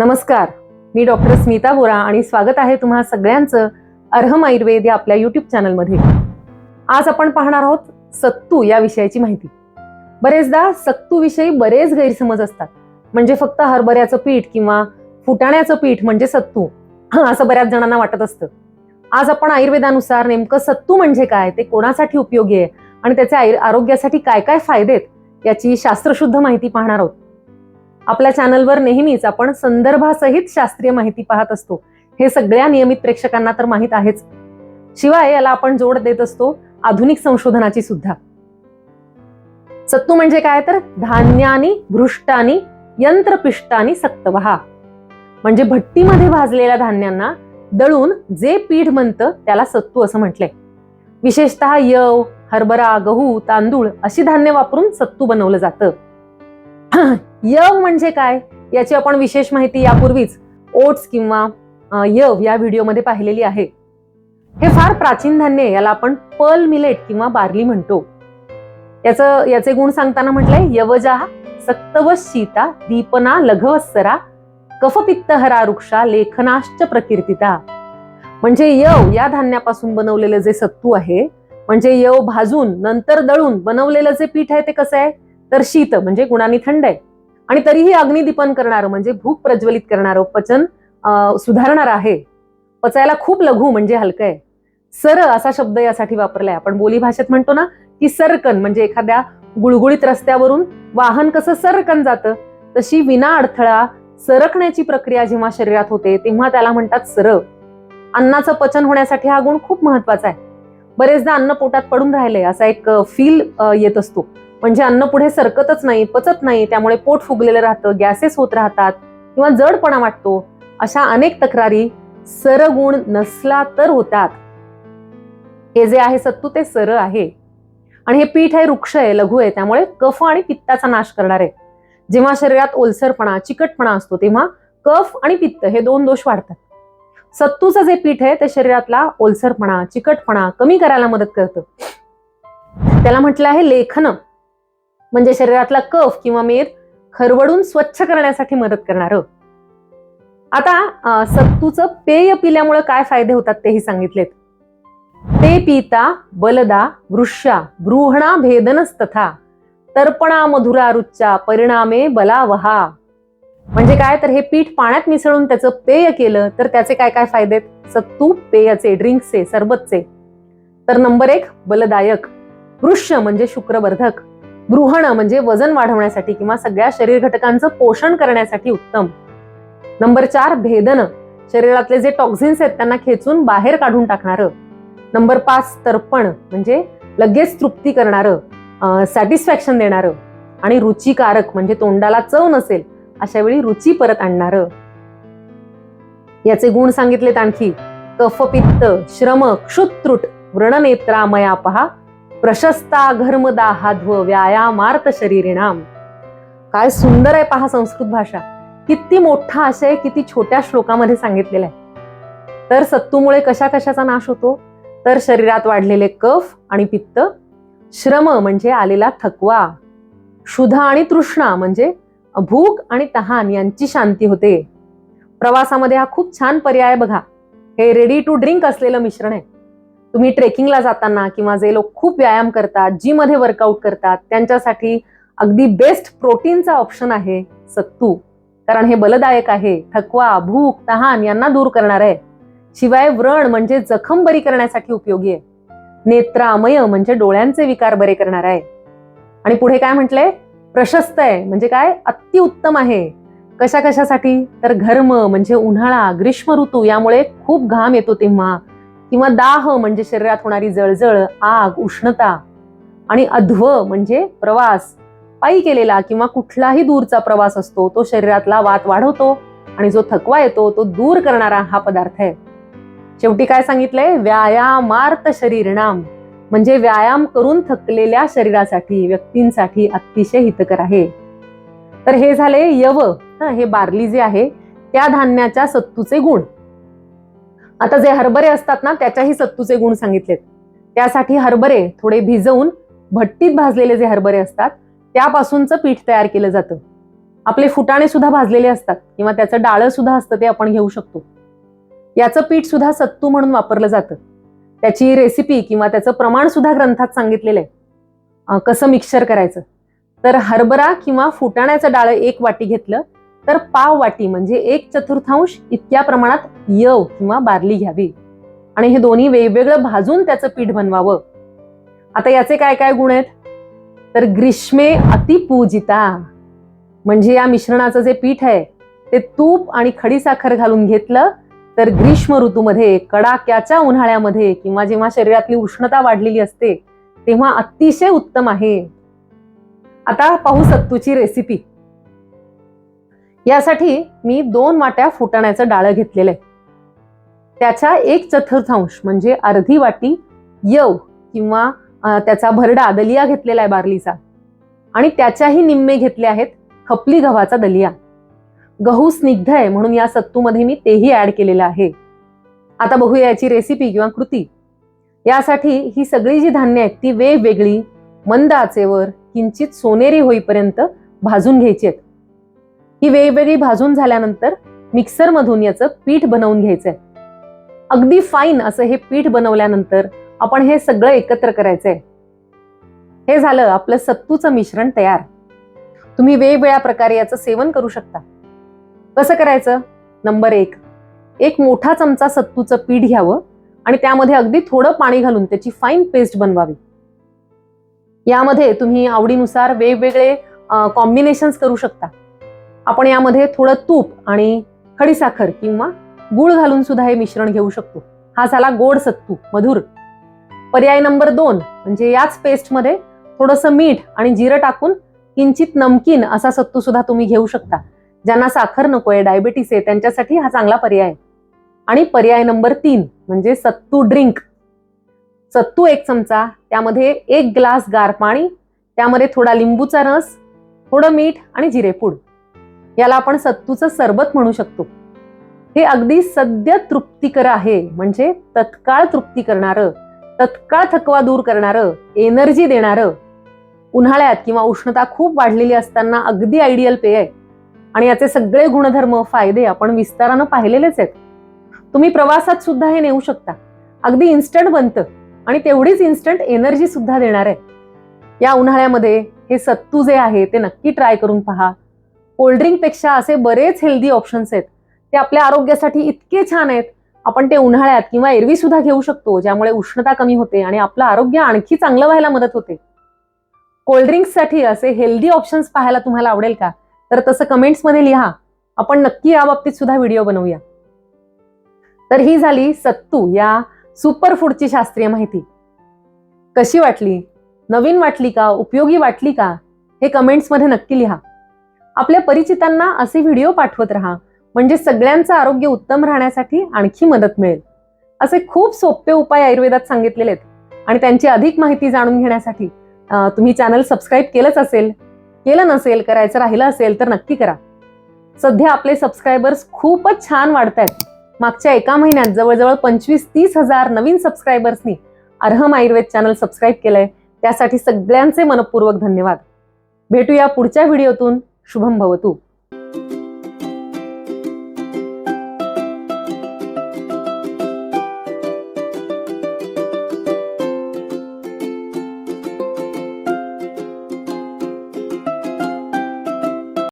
नमस्कार. मी डॉक्टर स्मिता बोरा आणि स्वागत आहे तुम्हा सगळ्यांचं अर्हम आयुर्वेद या आपल्या युट्यूब चॅनलमध्ये आज आपण पाहणार आहोत सत्तू या विषयाची माहिती. बरेचदा सत्तू विषयी बरेच गैरसमज असतात. म्हणजे फक्त हरभऱ्याचं पीठ किंवा फुटाण्याचं पीठ म्हणजे सत्तू. असं बऱ्याच जणांना वाटत असतं. आज आपण आयुर्वेदानुसार नेमकं सत्तू म्हणजे काय ते कोणासाठी उपयोगी आहे आणि त्याचे आरोग्यासाठी काय काय फायदे आहेत याची शास्त्रशुद्ध माहिती पाहणार आहोत. आपल्या चॅनलवर नेहमीच आपण संदर्भासहित शास्त्रीय माहिती पाहत असतो. हे सगळ्या नियमित प्रेक्षकांना तर माहीत आहेच. शिवाय याला आपण जोड देत असतो आधुनिक संशोधनाची सुद्धा. सत्तू म्हणजे काय तर? धान्यानी भृष्टानी यंत्रपिष्टानी सक्तवहा. म्हणजे भट्टीमध्ये भाजलेल्या धान्यांना दळून जे पीठ म्हणतं त्याला सत्तू असं म्हटलंय. विशेषतः यव हरभरा गहू तांदूळ अशी धान्य वापरून सत्तू बनवलं जातं. यव म्हणजे काय? याची आपण विशेष माहिती यापूर्वीच ओट्स किंवा यव या व्हिडिओमध्ये पाहिलेली आहे. हे फार प्राचीन धान्य आहे याला आपण पर्ल मिलेट किंवा बार्ली म्हणतो. याचं याचे गुण सांगताना म्हटलंय यवजा सक्तव शीता दीपना लघवत्सरा कफपित्तहरा वृक्षा लेखनाश्च प्रकीर्तिता. म्हणजे यव या धान्यापासून बनवलेलं जे सत्तू आहे म्हणजे यव भाजून नंतर दळून बनवलेलं जे पीठ आहे ते कसं आहे? तर शीत म्हणजे गुणांनी थंड आहे. आणि तरीही अग्निदीपन करणारं म्हणजे भूक प्रज्वलित करणारं पचन सुधारणार सुधारणारं आहे. पचायला खूप लघु म्हणजे हलकं आहे. सर असा शब्द यासाठी वापरलाय. आपण बोली भाषेत म्हणतो ना की सरकन म्हणजे एखाद्या गुळगुळीत रस्त्यावरून वाहन कसं सरकन जातं. तशी विना अडथळा सरकण्याची प्रक्रिया जेव्हा शरीरात होते तेव्हा त्याला म्हणतात सर. अन्नाचं पचन होण्यासाठी हा गुण खूप महत्त्वाचा आहे. बरेचदा अन्न पोटात पडून राहिले असा एक फील येत असतो. म्हणजे अन्न पुढे सरकतच नाही पचत नाही त्यामुळे पोट फुगलेलं राहतं गॅसेस होत राहतात किंवा जडपणा वाटतो अशा अनेक तक्रारी सरगुण नसला तर होतात. हे जे आहे सत्तू ते सर आहे. आणि हे पीठ आहे वृक्ष आहे लघु आहे त्यामुळे कफ आणि पित्ताचा नाश करणार. आहे जेव्हा शरीरात ओलसरपणा चिकटपणा असतो तेव्हा कफ आणि पित्त हे दोन दोष वाढतात. सत्तूचं जे पीठ आहे ते शरीरातला ओलसरपणा चिकटपणा कमी करायला मदत करतं. त्याला म्हटलं आहे लेखन. म्हणजे शरीरातला कफ किंवा मेद खरवडून स्वच्छ करण्यासाठी मदत करणार आता सत्तूचं पेय पिल्यामुळे काय फायदे होतात तेही सांगितलेत. ते पिता बलदा वृष्या बृहणा भेदनस्तथा तर्पणा मधुरा रुच्चा परिणामे बलावहा. म्हणजे काय? तर हे पीठ पाण्यात मिसळून त्याचं पेय केलं तर त्याचे काय काय फायदे आहेत? सत्तू पेयाचे ड्रिंक्सचे सरबतचे. तर नंबर एक बलदायक. वृष्य म्हणजे शुक्रवर्धक. गृहण म्हणजे वजन वाढवण्यासाठी किंवा सगळ्या शरीर घटकांचं पोषण करण्यासाठी उत्तम. नंबर चार भेदन. शरीरातले जे टॉक्झिन्स आहेत त्यांना खेचून बाहेर काढून टाकणारं. नंबर पाच तर्पण म्हणजे लगेच तृप्ती करणारं सॅटिस्फॅक्शन देणारं आणि रुचिकारक म्हणजे तोंडाला चव नसेल अशा वेळी रुची परत आणणारं. याचे गुण सांगितलेत आणखी. कफपित्त श्रम क्षुत्रुट व्रणनेत्रामया पहा प्रशस्ता घर्मदा हाध्व व्यायामार्थ शरीरिणाम काय सुंदर आहे पहा संस्कृत भाषा. किती मोठा आशय किती छोट्या श्लोकामध्ये सांगितलेला आहे. तर सत्तूमुळे कशा कशाचा नाश होतो? तर शरीरात वाढलेले कफ आणि पित्त. श्रम म्हणजे आलेला थकवा. क्षुधा आणि तृष्णा म्हणजे भूक आणि तहान यांची शांती होते. प्रवासामध्ये हा खूप छान पर्याय बघा. हे रेडी टू ड्रिंक असलेलं मिश्रण आहे. तुम्ही ट्रेकिंगला जाताना किंवा जे लोक खूप व्यायाम करतात जी मध्ये वर्कआउट करतात त्यांच्यासाठी अगदी बेस्ट प्रोटीनचा ऑप्शन आहे सत्तू. कारण हे बलदायक आहे. थकवा भूक तहान यांना दूर करणार आहे. शिवाय व्रण म्हणजे जखम बरी करण्यासाठी उपयोगी आहे. नेत्रामय म्हणजे डोळ्यांचे विकार बरे करणार आहे. आणि पुढे काय म्हटलंय? प्रशस्त आहे. म्हणजे काय? अतिउत्तम आहे. कशा कशासाठी तर घर्म म्हणजे उन्हाळा ग्रीष्म ऋतू यामुळे खूप घाम येतो तेव्हा. किंवा दाह म्हणजे शरीरात होणारी जळजळ आग उष्णता आणि अध्व म्हणजे प्रवास. पायी केलेला किंवा कुठलाही दूरचा प्रवास असतो तो शरीरातला वात वाढवतो आणि जो थकवा येतो तो दूर करणारा हा पदार्थ आहे. शेवटी काय सांगितलंय? व्यायामार्थ शरीरनाम म्हणजे व्यायाम करून थकलेल्या शरीरासाठी व्यक्तींसाठी अतिशय हितकर आहे. तर हे झाले यव. हे बार्ली जे आहे त्या धान्याच्या सत्तूचे गुण. आता जे हरभरे असतात ना त्याच्याही सत्तूचे गुण सांगितलेत. त्यासाठी हरभरे थोडे भिजवून भट्टीत भाजलेले जे हरभरे असतात त्यापासूनचं पीठ तयार केलं जातं. आपले फुटाणे सुद्धा भाजलेले असतात किंवा त्याचं डाळं सुद्धा असतं ते आपण घेऊ शकतो. याचं पीठ सुद्धा सत्तू म्हणून वापरलं जातं. त्याची रेसिपी किंवा त्याचं प्रमाण सुद्धा ग्रंथात सांगितलेलं आहे कसं मिक्सर करायचं? तर हरभरा किंवा फुटाण्याचं डाळं एक वाटी घेतलं तर पाव वाटी म्हणजे एक चतुर्थांश इतक्या प्रमाणात यव किंवा बार्ली घ्यावी. आणि हे दोन्ही वेगवेगळं भाजून त्याचं पीठ बनवावं. आता याचे काय काय गुण आहेत? तर ग्रीष्मे अतिपूजिता म्हणजे या मिश्रणाचं जे पीठ आहे ते तूप आणि खडीसाखर घालून घेतलं तर ग्रीष्म ऋतूमध्ये कडाक्याच्या उन्हाळ्यामध्ये किंवा जेव्हा शरीरातली उष्णता वाढलेली असते तेव्हा अतिशय उत्तम आहे. आता पाहू सत्तूची रेसिपी यासाठी मी दोन वाट्या फुटाण्याचं डाळं घेतलेलं आहे. त्याच्या एक चतुर्थांश म्हणजे अर्धी वाटी यव किंवा त्याचा भरडा दलिया घेतलेला आहे बार्लीचा. आणि त्याच्याही निम्मे घेतले आहेत खपली गव्हाचा दलिया. गहू स्निग्ध आहे म्हणून या सत्तूमध्ये मी तेही ॲड केलेलं आहे. आता बघूया याची रेसिपी किंवा कृती. यासाठी ही सगळी जी धान्य आहेत ती वेगवेगळी मंद आचेवर किंचित सोनेरी होईपर्यंत भाजून घ्यायची आहेत. ही वेगवेगळी भाजून झाल्यानंतर मिक्सरमधून याचं पीठ बनवून घ्यायचंय. अगदी फाईन असं हे पीठ बनवल्यानंतर आपण हे सगळं एकत्र करायचंय. हे झालं आपलं सत्तूचं मिश्रण तयार. तुम्ही वेगवेगळ्या प्रकारे याचं सेवन करू शकता. कसं करायचं? नंबर एक. एक मोठा चमचा सत्तूचं पीठ घ्यावं आणि त्यामध्ये अगदी थोडं पाणी घालून त्याची फाईन पेस्ट बनवावी. यामध्ये तुम्ही आवडीनुसार वेगवेगळे कॉम्बिनेशन्स करू शकता. आपण यामध्ये थोडं तूप आणि खडीसाखर किंवा गुळ घालून सुद्धा हे मिश्रण घेऊ शकतो. हा झाला गोड सत्तू मधुर. पर्याय नंबर दोन म्हणजे याच पेस्टमध्ये थोडंसं मीठ आणि जिरं टाकून किंचित नमकीन असा सत्तू सुद्धा तुम्ही घेऊ शकता. ज्यांना साखर नकोय डायबिटीस आहे त्यांच्यासाठी हा चांगला पर्याय आहे. आणि पर्याय नंबर तीन म्हणजे सत्तू ड्रिंक. सत्तू एक चमचा त्यामध्ये एक ग्लास गार पाणी त्यामध्ये थोडा लिंबूचा रस थोडं मीठ आणि जिरेपूड. याला आपण सत्तूचं सरबत म्हणू शकतो. हे अगदी सद्य तृप्तिकर आहे. म्हणजे तत्काळ तृप्ती करणारं तत्काळ थकवा दूर करणारं एनर्जी देणारं. उन्हाळ्यात किंवा उष्णता खूप वाढलेली असताना अगदी आयडियल पेय आहे. आणि याचे सगळे गुणधर्म फायदे आपण विस्तारानं पाहिलेलेच आहेत. तुम्ही प्रवासात सुद्धा हे नेऊ शकता. अगदी इन्स्टंट बनतं. आणि तेवढीच इन्स्टंट एनर्जी सुद्धा देणार आहे. या उन्हाळ्यामध्ये हे सत्तू जे आहे ते नक्की ट्राय करून पहा. कोल्ड्रिंकपेक्षा असे बरेच हेल्दी ऑप्शन्स आहेत. ते आपल्या आरोग्यासाठी इतके छान आहेत. आपण ते उन्हाळ्यात किंवा एरवी सुद्धा घेऊ शकतो ज्यामुळे उष्णता कमी होते आणि आपलं आरोग्य आणखी चांगलं व्हायला मदत होते. कोल्ड्रिंक्ससाठी असे हेल्दी ऑप्शन्स पाहायला तुम्हाला आवडेल का? तर तसं कमेंट्समध्ये लिहा. आपण नक्की या बाबतीत सुद्धा व्हिडिओ बनवूया. तर ही झाली सत्तू या सुपरफूडची शास्त्रीय माहिती. कशी वाटली? नवीन वाटली का? उपयोगी वाटली का? हे कमेंट्समध्ये नक्की लिहा. आपल्या परिचितांना असे व्हिडिओ पाठवत राहा. म्हणजे सगळ्यांचं आरोग्य उत्तम राहण्यासाठी आणखी मदत मिळेल. असे खूप सोपे उपाय आयुर्वेदात सांगितलेले आहेत. आणि त्यांची अधिक माहिती जाणून घेण्यासाठी तुम्ही चॅनल सबस्क्राईब केलंच असेल केलं नसेल करायचं राहिलं असेल तर नक्की करा. सध्या आपले सबस्क्रायबर्स खूपच छान वाढत आहेत मागच्या एका महिन्यात जवळजवळ पंचवीस तीस हजार नवीन सबस्क्रायबर्सनी अर्हम आयुर्वेद चॅनल सबस्क्राईब केलंय. त्यासाठी सगळ्यांचे मनपूर्वक धन्यवाद. भेटूया पुढच्या व्हिडिओतून. शुभम भवतु।